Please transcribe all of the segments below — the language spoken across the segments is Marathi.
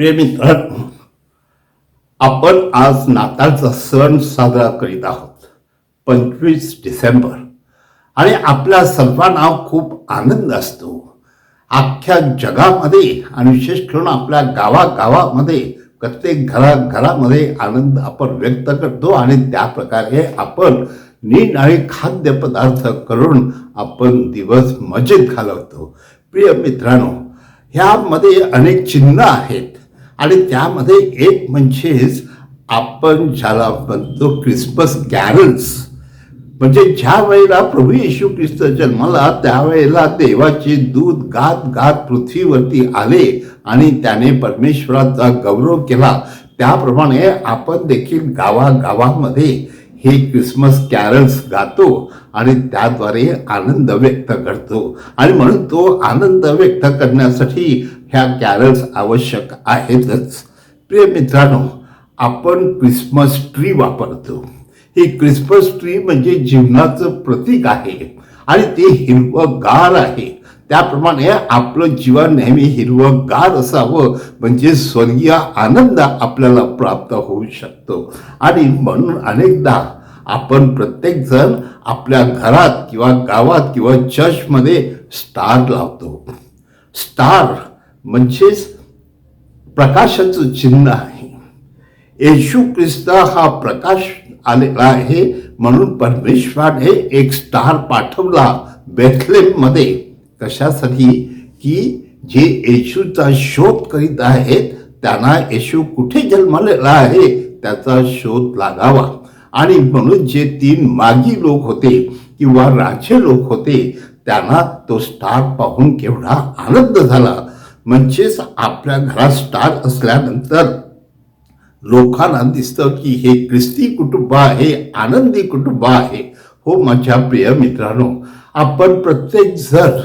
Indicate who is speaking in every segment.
Speaker 1: प्रिय मित्र आपण आज नाताळचा सण साजरा करीत आहोत. पंचवीस डिसेंबर. आणि आपल्या सर्वांना खूप आनंद असतो. अख्ख्या जगामध्ये आणि विशेष करून आपल्या गावागावामध्ये प्रत्येक घराघरामध्ये आनंद आपण व्यक्त करतो आणि त्या प्रकारे आपण आणि खाद्यपदार्थ करून आपण दिवस मजेत घालवतो. प्रिय मित्रांनो ह्यामध्ये अनेक चिन्ह आहेत. आणि त्यामध्ये एक म्हणजेच आपण ज्याला म्हणतो क्रिसमस कॅरल्स म्हणजे ज्या वेळेला प्रभू येशू ख्रिस्त जन्माला त्यावेळेला देवाचे दूध गात गात पृथ्वीवरती आले आणि त्याने परमेश्वराचा गौरव केला. त्याप्रमाणे आपण देखील गावागावामध्ये हे क्रिसमस कॅरल्स गातो आणि त्याद्वारे आनंद व्यक्त करतो. आणि म्हणून तो आनंद व्यक्त करण्यासाठी ह्या कॅरल्स आवश्यक आहेतच. प्रिय मित्रांनो आपण क्रिसमस ट्री वापरतो. ही क्रिसमस ट्री म्हणजे जीवनाचं प्रतीक आहे आणि ते हिरवगार आहे. त्याप्रमाणे आपलं जीवन नेहमी हिरवगार असावं म्हणजे स्वर्गीय आनंद आपल्याला प्राप्त होऊ शकतो. आणि म्हणून अनेकदा आपण प्रत्येकजण आपल्या घरात किंवा गावात किंवा चर्चमध्ये स्टार लावतो. स्टार म्हणजेच प्रकाशाचं चिन्ह आहे. येशू ख्रिस्त हा प्रकाश आलेला आहे म्हणून परमेश्वराने एक स्टार पाठवला बेथलेममध्ये. कशासाठी? की जे येशूचा शोध करीत आहेत त्यांना येशू कुठे जन्मलेला आहे त्याचा शोध लागावा. आणि म्हणून जे तीन मागी लोक होते किंवा राजे लोक होते त्यांना तो स्टार पाहून केवढा आनंद झाला. म्हणजेच आपल्या घरात स्टार असल्यानंतर लोकांना दिसतं की हे ख्रिस्ती कुटुंब आहे आनंदी कुटुंब आहे. हो माझ्या प्रिय मित्रांनो आपण प्रत्येक जर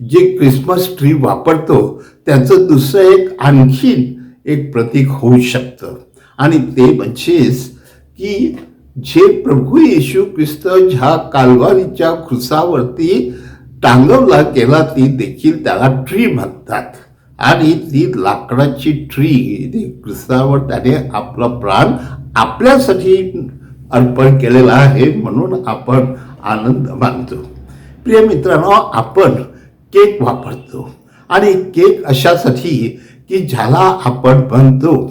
Speaker 1: जे क्रिसमस ट्री वापरतो त्याचं दुसरं एक आणखीन एक प्रतीक होऊ शकतं. आणि ते म्हणजेच की जे प्रभू येशू ख्रिस्त ज्या कालवारीच्या खुसावरती टांगवला गेला ती देखील त्याला ट्री म्हणतात. आणि ती लाकडाची ट्री ती ख्रिस्तावर त्याने आपला प्राण आपल्यासाठी अर्पण केलेला आहे म्हणून आपण आनंद मानतो. प्रिय मित्रांनो आपण केक वापरतो. आणि केक अशासाठी की ज्याला आपण म्हणतो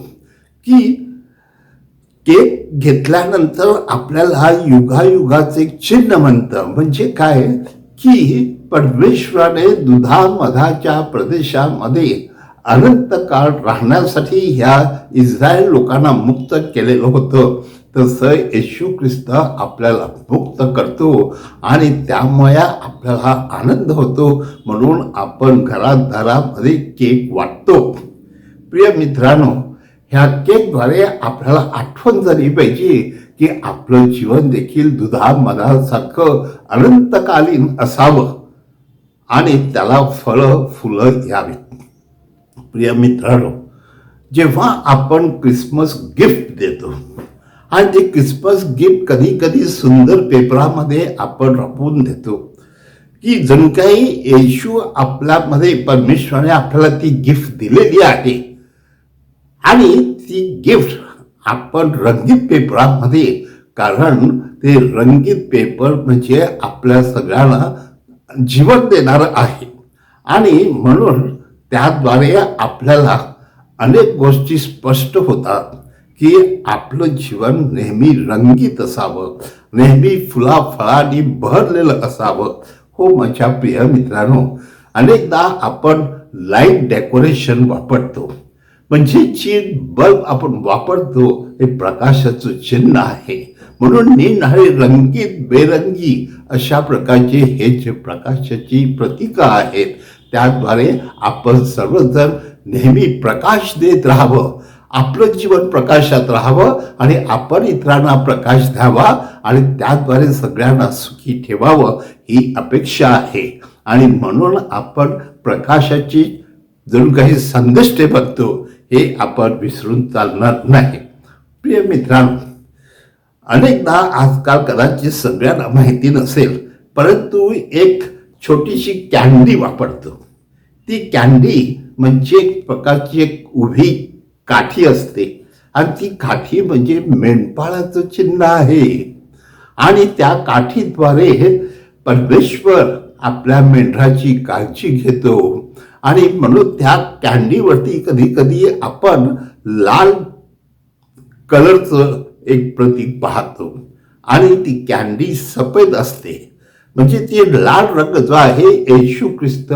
Speaker 1: की केक घेतल्यानंतर आपल्याला युगायुगाचे एक चिन्ह म्हणतं. म्हणजे काय? की पण विश्वाने दुधामधाच्या प्रदेशामध्ये अनंत काळ राहण्यासाठी ह्या इस्रायल लोकांना मुक्त केलेलं होतं. तसं येशू ख्रिस्त आपल्याला मुक्त करतो आणि त्यामुळे आपल्याला आनंद होतो म्हणून आपण घरात दारामध्ये केक वाटतो. प्रिय मित्रांनो ह्या केकद्वारे आपल्याला आठवण झाली पाहिजे की आपलं जीवन देखील दुधा मधासारखं अनंतकालीन असावं. आणि त्याला फळं फुलं यावीत. प्रिय मित्रांनो जेव्हा आपण क्रिसमस गिफ्ट देतो आणि ते क्रिसमस गिफ्ट कधी कधी सुंदर पेपरामध्ये आपण रपून देतो की जणू काही येशू आपल्यामध्ये परमेश्वराने आपल्याला ती गिफ्ट दिलेली आहे आणि ती गिफ्ट आपण रंगीत पेपरामध्ये कारण ते रंगीत पेपर म्हणजे आपल्या सगळ्यांना जीवन देणारं आहे. आणि म्हणून त्याद्वारे आपल्याला अनेक गोष्टी स्पष्ट होतात की आपलं जीवन नेहमी रंगीत असावं नेहमी फुलाफळांनी भरलेलं असावं. हो माझ्या प्रिय मित्रांनो अनेकदा आपण लाइट डेकोरेशन वापरतो. म्हणजे जी बल्ब आपण वापरतो हे प्रकाशाचं चिन्ह आहे. म्हणून निनाळे रंगीत बेरंगी अशा प्रकारचे हे जे प्रकाशाची प्रतीकं आहेत त्याद्वारे आपण सर्वजण नेहमी प्रकाश देत राहावं. आपलं जीवन प्रकाशात राहावं आणि आपण इतरांना प्रकाश द्यावा आणि त्याद्वारे सगळ्यांना सुखी ठेवावं ही अपेक्षा आहे. आणि म्हणून आपण प्रकाशाची जणू काही संघष्टे बघतो हे आपण विसरून चालणार नाही. प्रिय मित्रांनो अनेकदा आजकाल कदाचित सगळ्यांना माहिती नसेल परंतु एक छोटीशी कॅन्डी वापरतो. ती कॅन्डी म्हणजे एक प्रकारची एक उभी काठी असते. आणि ती काठी म्हणजे मेंढपाळाचं चिन्ह आहे. आणि त्या काठीद्वारे परमेश्वर आपल्या मेंढराची काळजी घेतो. आणि म्हणून त्या कॅन्डीवरती कधी कधी आपण लाल कलरचं एक प्रतीक पाहतो. आणि ती कॅन्डी सफेद असते. म्हणजे ती लाल रंग जो आहे येशू ख्रिस्त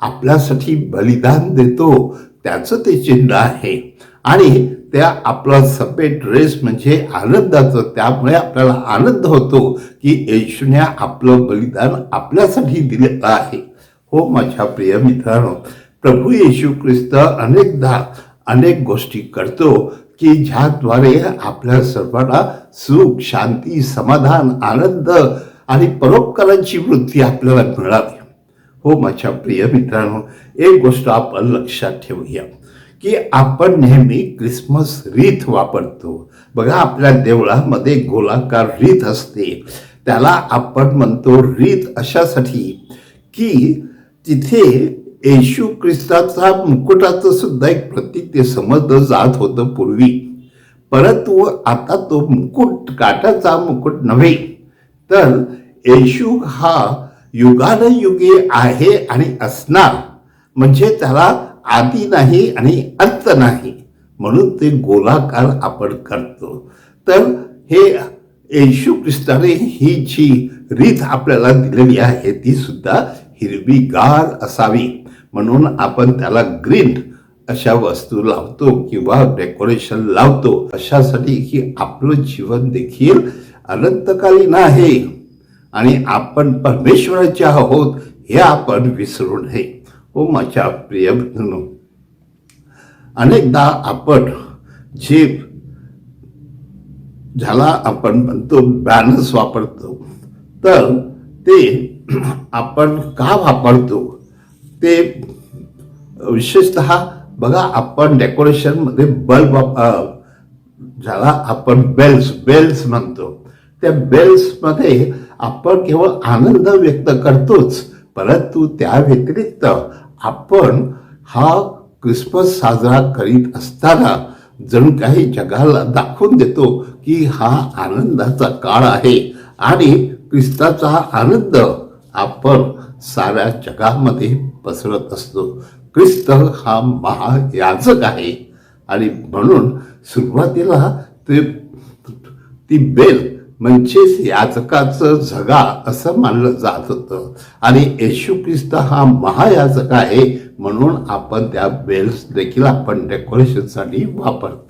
Speaker 1: आपल्यासाठी बलिदान देतो. त्याचं ते चिन्ह आहे. आणि त्या आपला सफेद ड्रेस म्हणजे आनंदाचं त्यामुळे आपल्याला आनंद होतो की येशूने आपलं बलिदान आपल्यासाठी दिलेलं आहे. हो माझ्या प्रिय मित्रांनो प्रभू येशू ख्रिस्त अनेकदा अनेक गोष्टी करतो. की ज्याद्वारे आपल्या सर्वांना सुख शांती समाधान आनंद आणि परोपकारांची वृत्ती आपल्याला मिळावी. हो माझ्या प्रिय मित्रांनो एक गोष्ट आपण लक्षात ठेवूया की आपण नेहमी क्रिसमस रीत वापरतो. बघा आपल्या देवळामध्ये गोलाकार रीत असते. त्याला आपण म्हणतो रीत अशासाठी की तिथे येशू ख्रिस्ताचा मुकुटाचं सुद्धा एक प्रतीक ते समजलं जात होतं पूर्वी. परंतु आता तो मुकुट काटाचा मुकुट नव्हे. तर येशू हा युगानयुगे आहे आणि असणार. म्हणजे त्याला आदी नाही आणि अंत नाही. म्हणून ते गोलाकार आपण करतो. तर हे येशू ख्रिस्ताने ही जी रीत आपल्याला दिलेली आहे ती सुद्धा हिरवीगार असावी. म्हणून आपण त्याला ग्रीन अशा वस्तू लावतो किंवा डेकोरेशन लावतो. अशासाठी की आपलं जीवन देखील अनंतकालीन आहे आणि आपण परमेश्वराचे आहोत हे आपण विसरू नये. हो माझ्या प्रिय बंधूंनो, अनेकदा आपण जे ज्याला आपण म्हणतो बॅनर्स वापरतो तर ते आपण का वापरतो? ते विशेषत बघा आपण डेकोरेशनमध्ये बल्ब ज्याला आपण बेल्स बेल्स म्हणतो. त्या बेल्समध्ये आपण केवळ आनंद व्यक्त करतोच परंतु त्या व्यतिरिक्त आपण हा क्रिसमस साजरा करीत असताना जणू काही जगाला दाखवून देतो की हा आनंदाचा काळ आहे आणि ख्रिस्ताचा आनंद आपण साऱ्या जगामध्ये पसरत असतो. ख्रिस्त हा महायाजक आहे. आणि म्हणून सुरुवातीला ते ती बेल म्हणजेच याचकाचं झगा असं मानलं जात होतं. आणि येशू ख्रिस्त हा महायाजक आहे म्हणून आपण त्या बेल्स देखील आपण डेकोरेशनसाठी वापरतो.